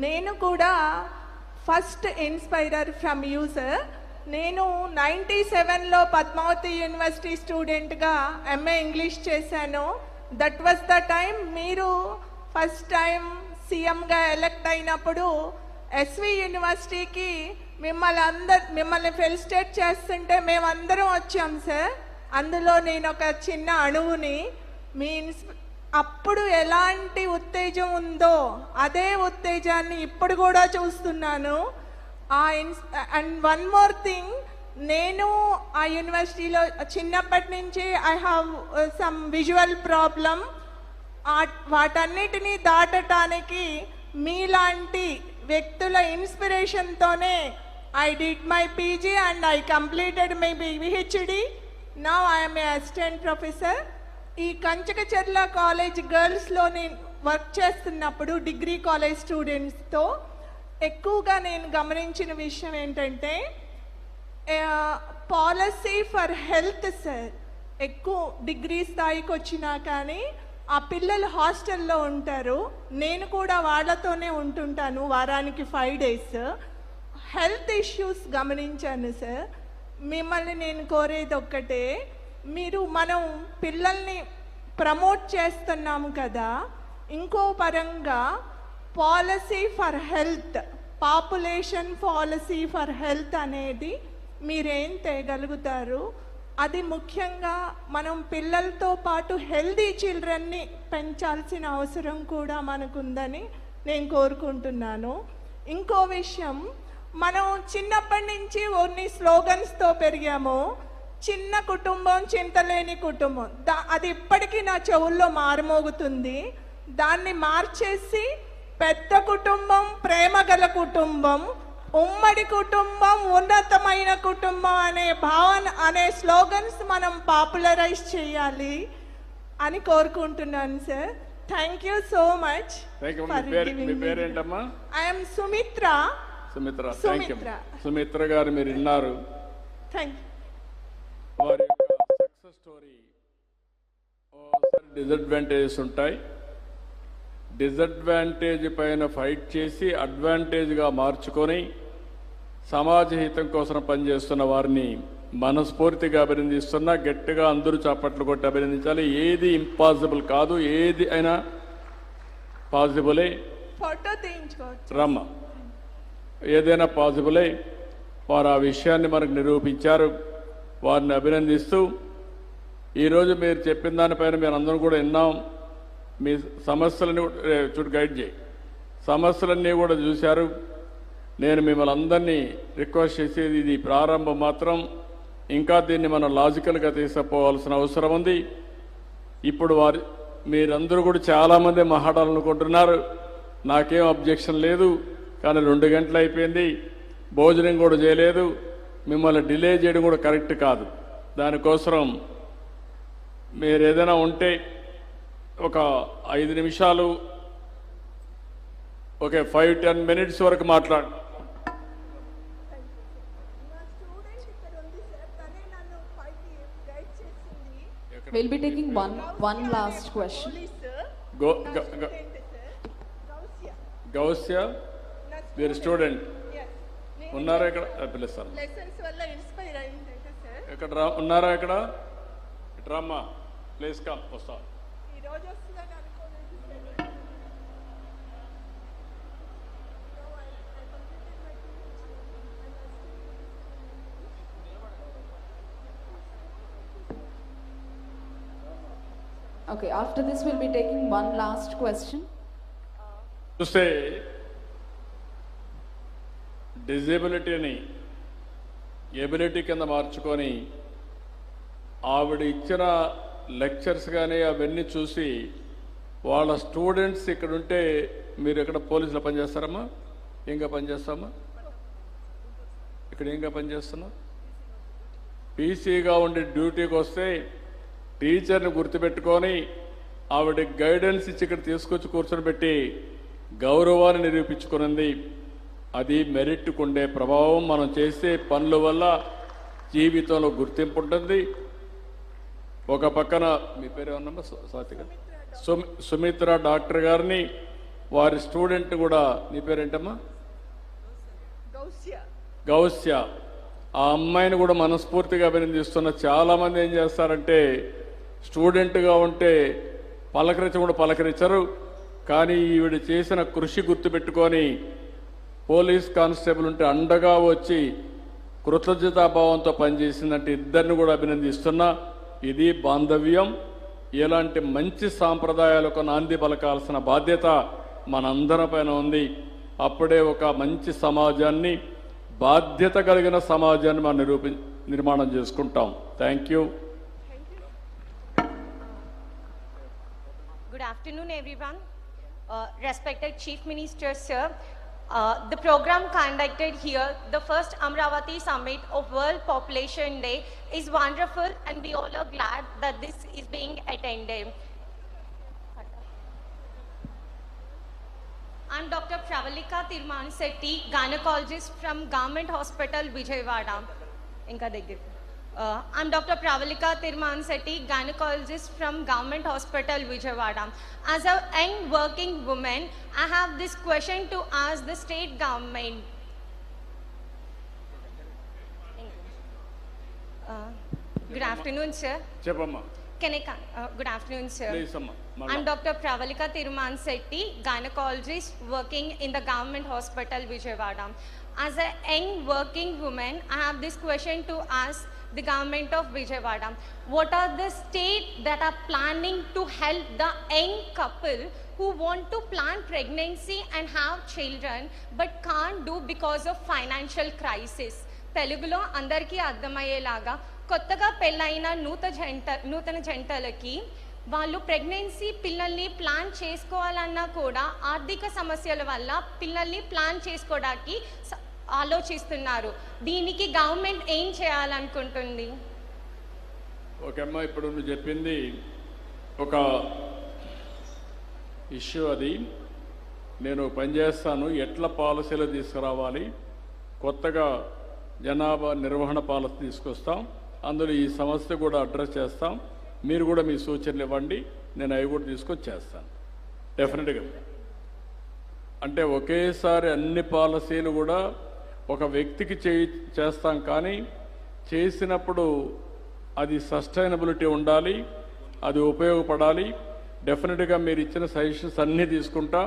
నేను కూడా first inspirer from you sir నేను నైంటీ సెవెన్లో పద్మావతి యూనివర్సిటీ స్టూడెంట్గా ఎంఏ ఇంగ్లీష్ చేశాను. దట్ వాస్ ద టైం మీరు ఫస్ట్ టైం సీఎంగా ఎలక్ట్ అయినప్పుడు ఎస్వి యూనివర్సిటీకి మిమ్మల్ని అందరు మిమ్మల్ని ఫెలిస్టేట్ చేస్తుంటే మేమందరం వచ్చాం సార్ అందులో నేను ఒక చిన్న అణువుని మీ ఇన్స్- అప్పుడు ఎలాంటి ఉత్తేజం ఉందో అదే ఉత్తేజాన్ని ఇప్పుడు కూడా చూస్తున్నాను. ఆ ఇన్స్ అండ్ వన్ మోర్ థింగ్ నేను ఆ యూనివర్సిటీలో చిన్నప్పటి నుంచి I have some visual problem వాటన్నిటినీ దాటటానికి మీలాంటి వ్యక్తుల ఇన్స్పిరేషన్తోనే I did my PG and I completed my PhD నా ఐఎమ్ ఏ అసిస్టెంట్ ప్రొఫెసర్ ఈ కంచకచెర్ల కాలేజ్ గర్ల్స్లో నేను వర్క్ చేస్తున్నప్పుడు డిగ్రీ కాలేజ్ స్టూడెంట్స్తో ఎక్కువగా నేను గమనించిన విషయం ఏంటంటే పాలసీ ఫర్ హెల్త్ సార్ ఎక్కువ డిగ్రీ స్థాయికి వచ్చినా కానీ ఆ పిల్లలు హాస్టల్లో ఉంటారు. నేను కూడా వాళ్ళతోనే ఉంటుంటాను వారానికి ఫైవ్ డేస్ హెల్త్ ఇష్యూస్ గమనించాను సార్. మిమ్మల్ని నేను కోరేది ఒక్కటే మీరు మనం పిల్లల్ని ప్రమోట్ చేస్తున్నాము కదా ఇంకో పరంగా policy for health population policy for health అనేది మీరేం తేయగలుగుతారు అది ముఖ్యంగా మనం పిల్లలతో పాటు హెల్దీ చిల్డ్రన్ని పెంచాల్సిన అవసరం కూడా మనకుందని నేను కోరుకుంటున్నాను. ఇంకో విషయం మనం చిన్నప్పటి నుంచి కొన్ని స్లోగన్స్తో పెరిగాము. చిన్న కుటుంబం చింతలేని కుటుంబం. దా అది ఇప్పటికీ నా చెవుల్లో మారుమోగుతుంది. దాన్ని మార్చేసి పెద్ద కుటుంబం ప్రేమ గల కుటుంబం ఉమ్మడి కుటుంబం ఉన్నతమైన కుటుంబం అనే భావన అనే స్లోగన్స్ మనం పాపులరైజ్ చేయాలి అని కోరుకుంటున్నాను sir. Thank you so much you I'm Sumitra Sumitra you Sumitra. గారు మీరు విన్నారు. థ్యాంక్ వారి యొక్క సక్సెస్ స్టోరీ డిసడ్వాంటేజెస్ ఉంటాయి. డిసడ్వాంటేజ్ పైన ఫైట్ చేసి అడ్వాంటేజ్గా మార్చుకొని సమాజ హితం కోసం పనిచేస్తున్న వారిని మనస్ఫూర్తిగా అభినందిస్తున్నా గట్టిగా అందరూ చప్పట్లు కొట్టి అభినందించాలి. ఏది ఇంపాసిబుల్ కాదు ఏది అయినా పాసిబులే ఫోటో తీయించుకోవచ్చు. రమ్మ. ఏదైనా పాసిబులే వారు ఆ విషయాన్ని మనకు నిరూపించారు. వారిని అభినందిస్తూ ఈరోజు మీరు చెప్పిన దానిపైన మీరు అందరం కూడా విన్నాం. మీ సమస్యలని కూడా- చూడు గైడ్ చేయి. సమస్యలన్నీ కూడా చూశారు. నేను మిమ్మల్ని అందరినీ రిక్వెస్ట్ చేసేది ఇది ప్రారంభం మాత్రం. ఇంకా దీన్ని మనం లాజికల్గా తీసుకుపోవాల్సిన అవసరం ఉంది. ఇప్పుడు వారి మీరందరూ కూడా చాలామంది మహాడాలనుకుంటున్నారు నాకేం అబ్జెక్షన్ లేదు. కానీ రెండు గంటలు అయిపోయింది. భోజనం కూడా చేయలేదు. మిమ్మల్ని డిలే చేయడం కూడా కరెక్ట్ కాదు. దానికోసం మీరు ఏదైనా ఉంటే ఒక ఐదు నిమిషాలు ఓకే ఫైవ్ టెన్ మినిట్స్ వరకు మాట్లాడు. One, one last question. Police go నా గ- గ- స్టూడెంట్ సార్ గౌసియా వీరు స్టూడెంట్ ఉన్నారా ఇక్కడ? పిలుస్తాను. లెసన్స్ వల్ల ఇన్స్పైర్ అయిందంట సార్ ఇక్కడ రా ఉన్నారా ఇక్కడ రామ్మా. ప్లేస్ కమ్ వస్తా. Okay, after this, we'll be taking one last question. చూస్తే డిజేబిలిటీని ఎబిలిటీ కింద మార్చుకొని ఆవిడ ఇచ్చిన లెక్చర్స్ కానీ అవన్నీ చూసి వాళ్ళ స్టూడెంట్స్ ఇక్కడ ఉంటే మీరు ఎక్కడ పోలీసులు పనిచేస్తారమ్మా? ఇంకా పనిచేస్తామా ఇక్కడ ఇంకా పనిచేస్తున్నా పీసీగా ఉండి డ్యూటీకి వస్తే టీచర్ని గుర్తుపెట్టుకొని ఆవిడ గైడెన్స్ ఇచ్చి ఇక్కడ తీసుకొచ్చి కూర్చొని పెట్టి గౌరవాన్ని నిరూపించుకున్నది అది మెరిట్కు ఉండే ప్రభావం మనం చేసే పనుల వల్ల జీవితంలో గుర్తింపు ఉంటుంది. ఒక పక్కన మీ పేరు ఏమన్నా స్వాతి గారు. సుమిత్ర డాక్టర్ గారిని వారి స్టూడెంట్ కూడా నీ పేరేంటమ్మా? గౌస్య. గౌస్య. ఆ అమ్మాయిని కూడా మనస్ఫూర్తిగా అభినందిస్తున్న చాలా మంది ఏం చేస్తారంటే స్టూడెంట్గా ఉంటే పలకరించకుండా పలకరించరు కానీ ఈవిడ చేసిన కృషి గుర్తుపెట్టుకొని పోలీస్ కానిస్టేబుల్ ఉంటే అండగా వచ్చి కృతజ్ఞతాభావంతో పనిచేసిందంటే ఇద్దరిని కూడా అభినందిస్తున్నా. ఇది బాంధవ్యం. ఇలాంటి మంచి సాంప్రదాయాలకు నాంది పలకాల్సిన బాధ్యత మనందరిపైన ఉంది. అప్పుడే ఒక మంచి సమాజాన్ని బాధ్యత కలిగిన సమాజాన్ని మనం నిరూపి నిర్మాణం చేసుకుంటాం. Thank you. Good afternoon everyone respected chief minister sir. Uh, the program conducted here, the first Amravati Summit of World Population Day, is wonderful and we all are glad that this is being attended. I'm Dr. Pravalika Tirman Seti, gynecologist from Government Hospital, Vijayawada. Inka Degipu. Uh, I'm Dr. Pravalika Tirman Sethi, gynecologist from Government Hospital, Vijayawada. As a young working woman, I have this question to ask the state government. Uh, good afternoon, sir. Chepamma. Can I uh, good afternoon, sir. Please. I'm Dr. Pravalika Tirman Sethi, gynecologist working in the Government Hospital, Vijayawada. As a young working woman, I have this question to ask the government of Vijayawada. What are the state that are planning to help the young couple who want to plan pregnancy and have children but can't do because of financial crisis? తెలుగులో అందరికీ అర్థమయ్యేలాగా కొత్తగా పెళ్ళైన నూత జంట నూతన జంటలకి వాళ్ళు pregnancy పిల్లల్ని plan చేసుకోవాలన్నా కూడా ఆర్థిక సమస్యల వల్ల పిల్లల్ని ప్లాన్ చేసుకోవడానికి ఆలోచిస్తున్నారు. దీనికి గవర్నమెంట్ ఏం చేయాలనుకుంటుంది? ఓకే అమ్మ ఇప్పుడు నువ్వు చెప్పింది ఒక ఇష్యూ అది. నేను పనిచేస్తాను ఎట్ల పాలసీలు తీసుకురావాలి కొత్తగా జనాభా నిర్వహణ పాలసీ తీసుకొస్తాం అందులో ఈ సమస్య కూడా అడ్రస్ చేస్తాం మీరు కూడా మీ సూచనలు ఇవ్వండి నేను అవి కూడా తీసుకొచ్చి చేస్తాను. డెఫినెట్గా అంటే ఒకేసారి అన్ని పాలసీలు కూడా ఒక వ్యక్తికి చేయి చేస్తాం కానీ చేసినప్పుడు అది సస్టైనబిలిటీ ఉండాలి అది ఉపయోగపడాలి. డెఫినెట్గా మీరు ఇచ్చిన సజెషన్స్ అన్నీ తీసుకుంటా.